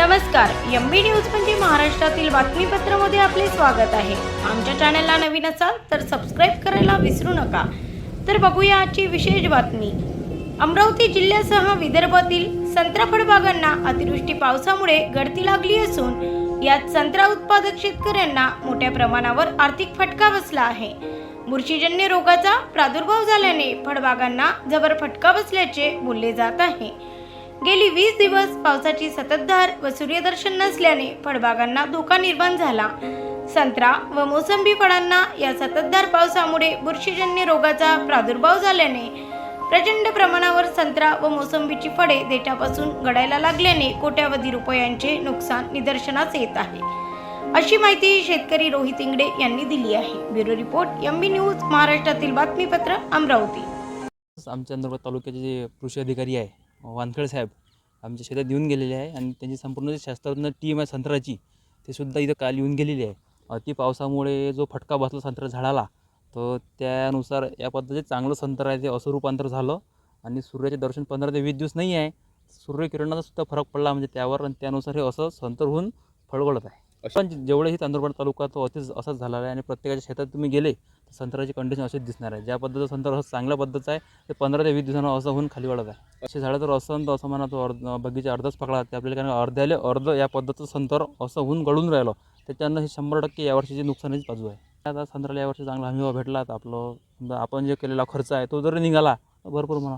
नमस्कार M B news म्हणजे महाराष्ट्रातील बातमीपत्रामध्ये आपले स्वागत आहे. आमच्या चॅनलला नवीन असाल तर सबस्क्राईब करायला विसरू नका. तर बघूया आजची विशेष बातमी. अमरावती जिल्ह्यासह विदर्भातील संत्रा फळबागांना अतिवृष्टी पावसामुळे गळती लागली असून यात संत्रा उत्पादक शेतकऱ्यांना मोठ्या प्रमाणावर आर्थिक फटका बसला आहे. बुरशीजन्य रोगाचा प्रादुर्भाव झाल्याने फळबागांना जबर फटका बसल्याचे बोलले जात आहे. गेली वीस दिवस पावसाची संततधार व सूर्यदर्शन नसल्याने फळबागांना धोका निर्माण झाला. संत्रा व मोसंबी फळांना या सततधार पावसामुळे बुरशीजन्य रोगाचा प्रादुर्भाव झाल्याने प्रचंड प्रमाणावर संत्रा व मोसंबीची फळे देठापासून गडायला लागल्याने कोट्यावधी रुपयांचे नुकसान निदर्शनास येत आहे. अशी माहिती शेतकरी रोहित इंगडे यांनी दिली आहे. Bureau report M B news महाराष्ट्रातील बातमीपत्र अमरावती. आमच्या नर्मदा तालुक्याचे जे कृषी अधिकारी आहे वानखेडे साहेब आमच्या शेतात येऊन गेलेले आहे आणि त्यांची संपूर्ण जी शास्त्रज्ञ टीम आहे संत्र्याची ते सुद्धा इथं काल येऊन गेलेली आहे. अति पावसामुळे जो फटका बसला संत्रा झाडाला तर त्यानुसार या पद्धतीचे चांगलं संत्र आहे ते असं रूपांतर झालं आणि सूर्याचे दर्शन पंधरा ते वीस दिवस नाही आहे. सूर्यकिरणाचा सुद्धा फरक पडला म्हणजे त्यावर आणि त्यानुसार हे असं संतर होऊन फळगळत आहे. पण जेवढेही तांदूळपाड तालुका तो अतिच असाच झालेला आहे आणि प्रत्येकाच्या शेतात तुम्ही गेले तर संत्र्याची कंडिशन अशीच दिसणार आहे. ज्या पद्धतीचं संत्र असं चांगल्या पद्धतीचं आहे ते पंधरा ते वीस दिवसांना असं होऊन खाली वाढत आहे. असे झाडं तर असं तर असं म्हणा तो अर्ध बगीचा अर्धच पकडा ते आपल्याला कारण अर्ध्याले अर्ध या पद्धतीचं संतर असं होऊन गळून राहिलं. त्याच्यानं हे शंभर टक्के यावर्षीची नुकसानीच बाजू आहे. आता संत्र्याला यावर्षी चांगला हमी भेटला तर आपलं आपण जे केलेला खर्च आहे तो जर निघाला भरपूर म्हणा.